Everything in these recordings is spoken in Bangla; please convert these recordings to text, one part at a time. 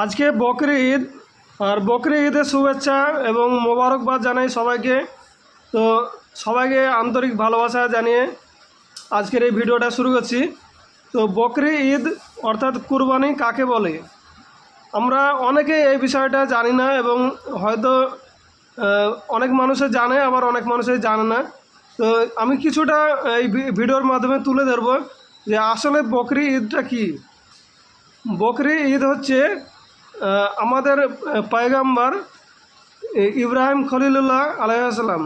আজকে বকরি ঈদ, আর বকরি ঈদের শুভেচ্ছা এবং মোবারকবাদ জানাই সবাইকে। তো সবাইকে আন্তরিক ভালোবাসা জানিয়ে আজকের এই ভিডিওটা শুরু করছি। তো বকরি ঈদ অর্থাৎ কুরবানি কাকে বলে? আমরা অনেকে এই বিষয়টা জানি না এবং হয়তো অনেক মানুষে জানে, আবার অনেক মানুষে জানে না। তো আমি কিছুটা এই ভিডিওর মাধ্যমে তুলে ধরবো যে আসলে বকরি ঈদটা কী? বকরি ঈদ হচ্ছে আমাদের পয়গাম্বার ইব্রাহিম খলিলুল্লাহ আলাইসাল্লাম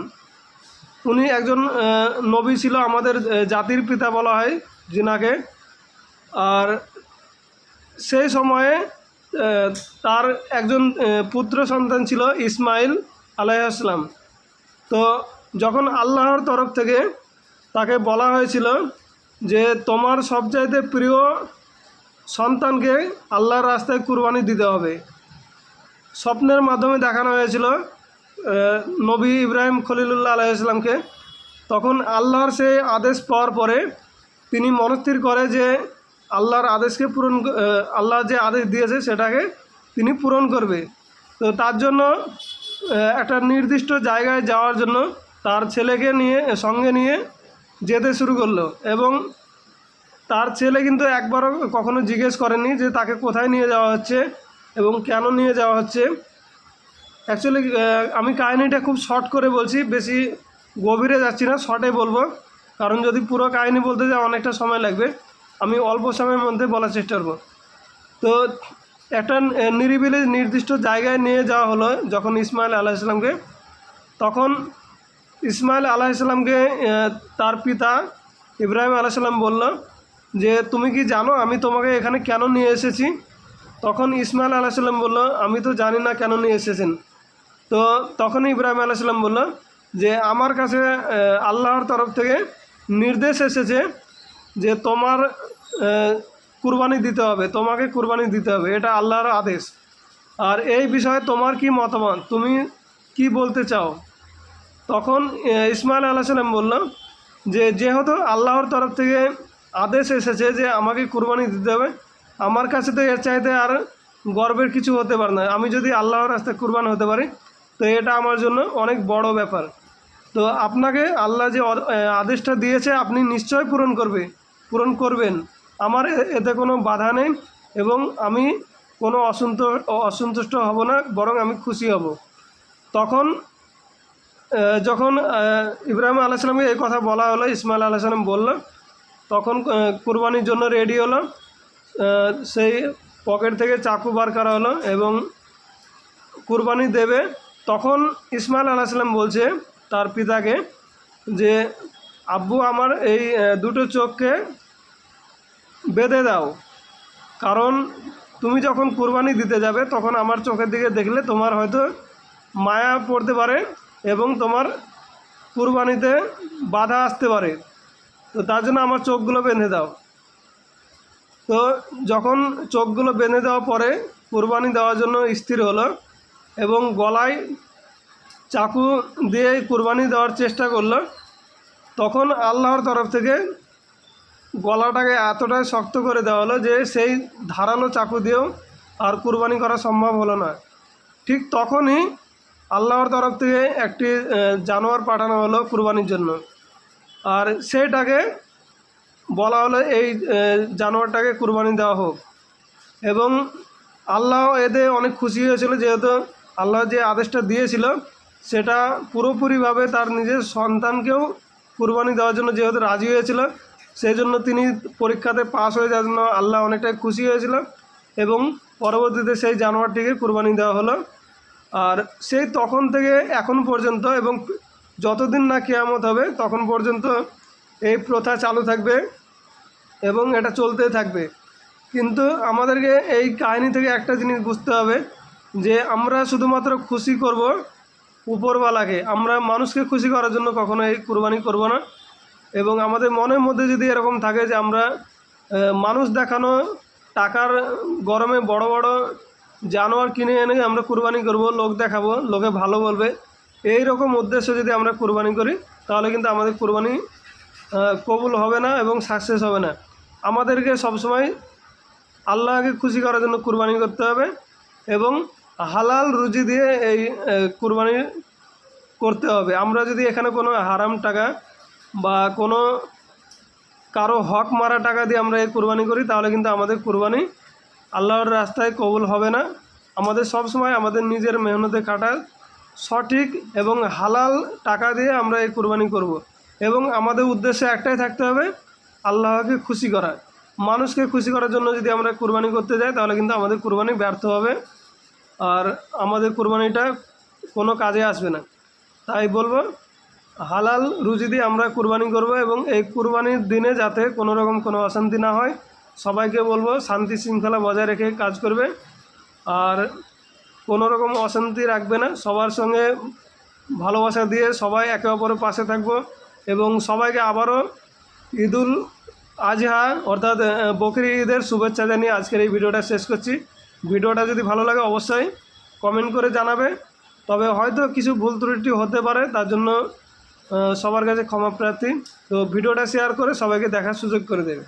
উনি একজন নবী ছিল আমাদের জাতির পিতা বলা হয় জিনাকে। আর সেই সময়ে তার একজন পুত্র সন্তান ছিল ইসমাইল আলাইসাল্লাম তো যখন আল্লাহর তরফ থেকে তাকে বলা হয়েছিল যে, তোমার সবচাইতে প্রিয় সন্তানকে আল্লাহর রাস্তায় কুরবানি দিতে হবে। স্বপ্নের মাধ্যমে দেখানো হয়েছিল নবী ইব্রাহিম খলিলুল্লাহ আলাইসলামকে তখন আল্লাহর সেই আদেশ পাওয়ার পরে তিনি মনস্থির করে যে আল্লাহর আদেশকে পূরণ আল্লাহ যে আদেশ দিয়েছে সেটাকে তিনি পূরণ করবে। তো তার জন্য একটা নির্দিষ্ট জায়গায় যাওয়ার জন্য তার ছেলেকে নিয়ে, সঙ্গে নিয়ে যেতে শুরু করল এবং তার ছেলে কিন্তু একবারও কখনো জিজ্ঞেস করেনি যে তাকে কোথায় নিয়ে যাওয়া হচ্ছে এবং কেন নিয়ে যাওয়া হচ্ছে। অ্যাকচুয়ালি আমি কাহিনিটা খুব শর্ট করে বলছি, বেশি গভীরে যাচ্ছি না শর্টে বলব। কারণ যদি পুরো কাহিনি বলতে যাই, অনেকটা সময় লাগবে। আমি অল্প সময়ের মধ্যে বলার চেষ্টা করব। তো একটা নিরিবিলি নির্দিষ্ট জায়গায় নিয়ে যাওয়া হলো যখন ইসমাইল আলাইসালামকে তখন ইসমাইল আলাইসাল্লামকে তার পিতা ইব্রাহিম আলাইসাল্লাম বলল যে তুমি কি জানো আমি তোমাকে এখানে কেন নিয়ে এসেছি? তখন ইসমাইল আলাইসাল্লাম বলল, আমি তো জানি না কেন নিয়ে এসেছেন। তো তখন ইব্রাহিম আলাইসাল্লাম বলল যে, আমার কাছে আল্লাহর তরফ থেকে নির্দেশ এসেছে যে তোমার কুরবানি দিতে হবে, তোমাকে কুরবানি দিতে হবে। এটা আল্লাহর আদেশ। আর এই বিষয়ে তোমার কি মতামত? তুমি কি বলতে চাও? তখন ইসমাইল আলাইসাল্লাম বলল যে, যেহেতু আল্লাহর তরফ থেকে আদেশ এসেছে যে আমাকে কুরবানি দিতে হবে। আমার কাছে তো এর চাইতে আর গর্বের কিছু হতে পারে না। আমি যদি আল্লাহর রাস্তায় কুরবান হতে পারি, তো এটা আমার জন্য অনেক বড় ব্যাপার। তো আপনাকে আল্লাহ যে আদেশটা দিয়েছে, আপনি নিশ্চয় পূরণ করবে, পূরণ করবেন। আমার এতে কোনো বাধা নেই এবং আমি কোনো অসন্তোষ অসন্তুষ্ট হব না, বরং আমি খুশি হব। তখন যখন ইব্রাহিম আলাইসালামকে এই কথা বলা হলো, ইসমাইল আলাইসালাম বলল তখন কুরবানির জন্য রেডি হলো। সেই পকেট থেকে চাকু বার করা হলো এবং কুরবানি দেবে। তখন ইসমাইল আলাইসালাম বলছে তার পিতাকে যে, আব্বু, আমার এই দুটো চোখকে বেঁধে দাও। কারণ তুমি যখন কুরবানি দিতে যাবে, তখন আমার চোখের দিকে দেখলে তোমার হয়তো মায়া পড়তে পারে এবং তোমার কুরবানিতে বাধা আসতে পারে। তো তার জন্য আমার চোখগুলো বেঁধে দাও। তো যখন চোখগুলো বেঁধে দেওয়ার পরে কুরবানি দেওয়ার জন্য স্থির হলো এবং গলায় চাকু দিয়ে কুরবানি দেওয়ার চেষ্টা করল, তখন আল্লাহর তরফ থেকে গলাটাকে এতটাই শক্ত করে দেওয়া হলো যে সেই ধারালো চাকু দিয়েও আর কুরবানি করা সম্ভব হলো না। ঠিক তখনই আল্লাহর তরফ থেকে একটি জানোয়ার পাঠানো হলো কুরবানির জন্য। আর সেইটাকে বলা হলো এই জানোয়ারটাকে কুরবানি দেওয়া হোক। এবং আল্লাহ এতে অনেক খুশি হয়েছিল, যেহেতু আল্লাহ যে আদেশটা দিয়েছিল, সেটা পুরোপুরিভাবে তার নিজের সন্তানকেও কুরবানি দেওয়ার জন্য যেহেতু রাজি হয়েছিল সেই জন্য তিনি পরীক্ষাতে পাস হয়ে যাওয়ার জন্য আল্লাহ অনেকটাই খুশি হয়েছিল এবং পরবর্তীতে সেই জানোয়ারটিকে কুরবানি দেওয়া হলো। আর সেই তখন থেকে এখন পর্যন্ত এবং যতদিন না কেয়ামত হবে, তখন পর্যন্ত এই প্রথা চালু থাকবে এবং এটা চলতে থাকবে। কিন্তু আমাদেরকে এই কাহিনী থেকে একটা জিনিস বুঝতে হবে, যে আমরা শুধুমাত্র খুশি করব উপরওয়ালাকে। আমরা মানুষকে খুশি করার জন্য কখনো এই কুরবানি করব না। এবং আমাদের মনের মধ্যে যদি এরকম থাকে যে আমরা মানুষ দেখানো টাকার গরমে বড় বড় জানোয়ার কিনে এনে আমরা কুরবানি করব, লোক দেখাবো, লোকে ভালো বলবে এই রকম উদ্দেশ্য যদি আমরা কুরবানি করি, তাহলে কিন্তু আমাদের কুরবানি কবুল হবে না এবং সাকসেস হবে না। আমাদেরকে সবসময় আল্লাহকে খুশি করার জন্য কুরবানি করতে হবে এবং হালাল রুজি দিয়ে এই কুরবানি করতে হবে। আমরা যদি এখানে কোনো হারাম টাকা বা কোনো কারও হক মারা টাকা দিয়ে আমরা এই কুরবানি করি, তাহলে কিন্তু আমাদের কুরবানি আল্লাহর রাস্তায় কবুল হবে না। আমাদের সব সময় আমাদের নিজের মেহনতে খাটা সঠিক এবং হালাল টাকা দিয়ে আমরা এই কুরবানি করব। এবং আমাদের উদ্দেশ্য একটাই থাকতে হবে, আল্লাহকে খুশি করা। মানুষকে খুশি করার জন্য যদি আমরা কুরবানি করতে যাই, তাহলে কিন্তু আমাদের কুরবানি ব্যর্থ হবে। আর আমাদের কুরবানিটা কোনো কাজে আসবে না। তাই বলব, হালাল রুজি দিয়ে আমরা কুরবানি করব এবং এই কুরবানির দিনে যাতে কোনো রকম কোনো অশান্তি না হয়, সবাইকে বলব, শান্তি শৃঙ্খলা বজায় রেখে কাজ করবে। আর কোনো রকম অশান্তি রাখবে না। সবার সঙ্গে ভালোবাসা দিয়ে সবাই একে অপরের পাশে থাকব এবং সবাইকে আবারও ঈদুল আজহা অর্থাৎ বকরি ঈদের শুভেচ্ছা জানিয়ে আজকের এই ভিডিওটা শেষ করছি। ভিডিওটা যদি ভালো লাগে অবশ্যই কমেন্ট করে জানাবে। তবে হয়তো কিছু ভুল ত্রুটি হতে পারে, তার জন্য সবার কাছে ক্ষমা প্রার্থী। তো ভিডিওটা শেয়ার করে সবাইকে দেখার সুযোগ করে দেবে।